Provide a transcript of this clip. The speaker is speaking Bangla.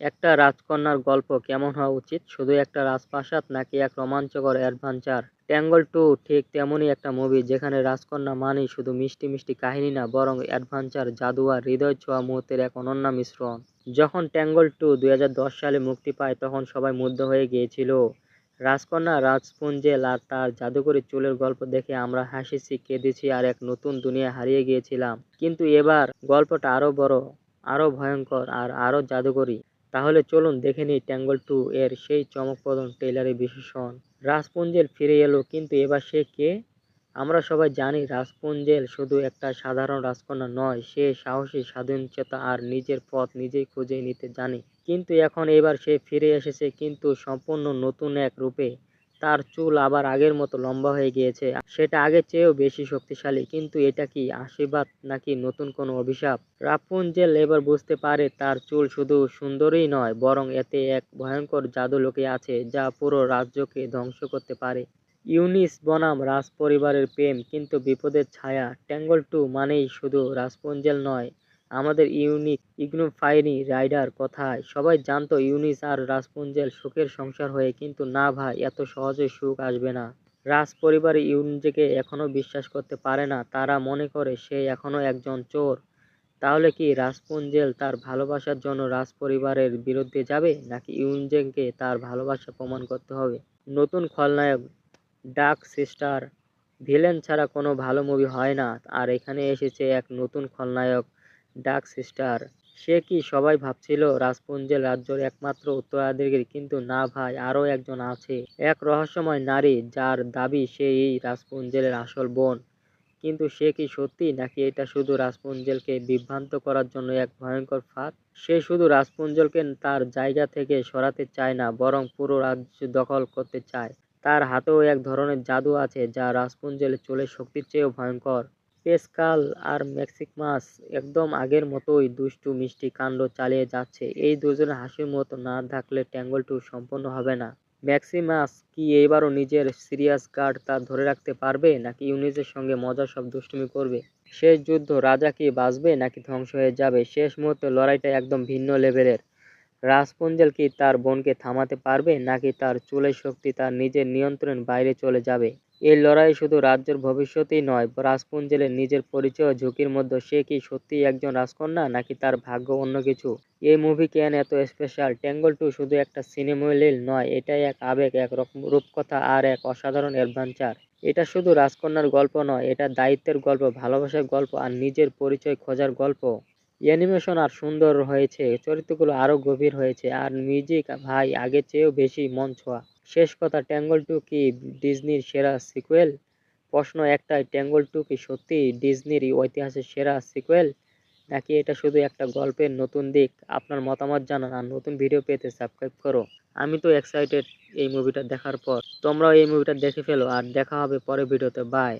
একটা রাজকন্যার গল্প কেমন হওয়া উচিত? শুধু একটা রাজপ্রাসাদ নাকি এক রোমাঞ্চকর অ্যাডভেঞ্চার? ট্যাঙ্গল টু ঠিক তেমনই একটা মুভি যেখানে রাজকন্যা মানেই শুধু মিষ্টি মিষ্টি কাহিনী না, বরং অ্যাডভেঞ্চার জাদু আর হৃদয় ছোঁয়া মুহূর্তের এক অনন্য মিশ্রণ। যখন ট্যাঙ্গল টু দুই হাজার দশ সালে মুক্তি পায়, তখন সবাই মুগ্ধ হয়ে গিয়েছিল। রাজকন্যা রাজপুঞ্জেল আর তার জাদুকরী চুলের গল্প দেখে আমরা হাসিছি, কেঁদেছি আর এক নতুন দুনিয়া হারিয়ে গিয়েছিলাম। কিন্তু এবার গল্পটা আরও বড় আরও ভয়ঙ্কর আর আরও জাদুকরী। তাহলে চলুন দেখে নিই ট্যাঙ্গল টু এর সেই চমকপ্রদ ট্রেলারের বিশেষণ। রাজপুঞ্জেল ফিরে এলো, কিন্তু এবার সে কে? আমরা সবাই জানি রাজপুঞ্জেল শুধু একটা সাধারণ রাজকন্যা নয়, সে সাহসী, স্বাধীনচেতা আর নিজের পথ নিজেই খুঁজে নিতে জানে। কিন্তু এখন এবার সে ফিরে এসেছে, কিন্তু সম্পূর্ণ নতুন এক রূপে। তার চুল আবার আগের মতো লম্বা হয়ে গিয়েছে। সেটা আগের চেয়েও বেশি শক্তিশালী। কিন্তু এটা কি আশীর্বাদ নাকি নতুন কোনো অভিশাপ? রাপুঞ্জেল এবার বুঝতে পারে তার চুল শুধু সুন্দরই নয়, বরং এতে এক ভয়ঙ্কর জাদু লুকিয়ে আছে যা পুরো রাজ্যকে ধ্বংস করতে পারে। ইউনিস বনাম রাজ পরিবারের প্রেম, কিন্তু বিপদের ছায়া, ট্যাঙ্গল টু মানেই শুধু রাজপুঞ্জেল নয় আমাদের ইউনিক ইগনোফাইনি রাইডার, কথায়। সবাই জানতো ইউনিস আর রাজপুঞ্জেল সুখের সংসার হয়ে, কিন্তু না ভাই, এত সহজে সুখ আসবে না। রাজ পরিবার ইউনিজকে এখনও বিশ্বাস করতে পারে না, তারা মনে করে সে এখনও একজন চোর। তাহলে কি রাজপুঞ্জেল তার ভালোবাসার জন্য রাজ পরিবারের বিরুদ্ধে যাবে, নাকি ইউনজেনকে তার ভালোবাসা প্রমাণ করতে হবে? নতুন খলনায়ক ডার্ক সিস্টার, ভিলেন ছাড়া কোনো ভালো মুভি হয় না। আর এখানে এসেছে এক নতুন খলনায়ক ডার্ক সিস্টার। সে কি সবাই ভাবছিল রাজপুঞ্জের রাজ্যের একমাত্র উত্তরাধিকারী, কিন্তু না ভাই, আরও একজন আছে। এক রহস্যময় নারী, যার দাবি সে এই রাজপুঞ্জেলের আসল বোন। কিন্তু সে কি সত্যি, নাকি এটা শুধু রাজপুঞ্জেলকে বিভ্রান্ত করার জন্য এক ভয়ঙ্কর ফাঁদ? সে শুধু রাজপুঞ্জলকে তার জায়গা থেকে সরাতে চায় না, বরং পুরো রাজ্য দখল করতে চায়। তার হাতেও এক ধরনের জাদু আছে, যা রাজপুঞ্জেলের চুলের শক্তির চেয়েও ভয়ঙ্কর। পেসকাল আর ম্যাক্সিমাস একদম আগের মতোই দুষ্টু মিষ্টি কাণ্ড চালিয়ে যাচ্ছে। এই দুজনের হাসির মতো না থাকলে ট্যাঙ্গল টু সম্পন্ন হবে না। ম্যাক্সিমাস কি এইবারও নিজের সিরিয়াস গার্ড তা ধরে রাখতে পারবে নাকি ইউনিসের সঙ্গে মজার সব দুষ্টুমি করবে? শেষ যুদ্ধ রাজা কি বাঁচবে নাকি ধ্বংস হয়ে যাবে? শেষ মুহূর্তে লড়াইটা একদম ভিন্ন লেভেলের। রাজপুঞ্জেল কি তার বোনকে থামাতে পারবে নাকি তার চুলের শক্তি তার নিজের নিয়ন্ত্রণ বাইরে চলে যাবে? এই লড়াই শুধু রাজ্যের ভবিষ্যতেই নয় রাজপুঞ্জেলের নিজের পরিচয় ঝুঁকির মধ্যে সে কি সত্যিই একজন রাজকন্যা নাকি তার ভাগ্য অন্য কিছু? এই মুভি কেন এত স্পেশাল ট্যাঙ্গল টু শুধু একটা সিনেমা নয়, এটাই এক আবেগ, এক রকম রূপকথা আর এক অসাধারণ অ্যাডভেঞ্চার এটা শুধু রাজকন্যার গল্প নয়, এটা দায়িত্বের গল্প, ভালোবাসার গল্প আর নিজের পরিচয় খোঁজার গল্প। অ্যানিমেশন আর সুন্দর হয়েছে, চরিত্রগুলো আরও গভীর হয়েছে, আর মিউজিক ভাই আগের চেয়েও বেশি মন ছোঁয়া। শেষ কথা, ট্যাঙ্গল টু কি ডিজনির সেরা সিকুয়েল? প্রশ্ন একটাই, ট্যাঙ্গল টু কি সত্যি ডিজনির ঐতিহাসের সেরা সিকুয়েল? নাকি এটা শুধু একটা গল্পের নতুন দিক? আপনার মতামত জানান আর নতুন ভিডিও পেতে সাবস্ক্রাইব করো। আমি তো এক্সাইটেড এই মুভিটা দেখার পর। তোমরাও এই মুভিটা দেখে ফেলো আর দেখা হবে পরের ভিডিওতে বাই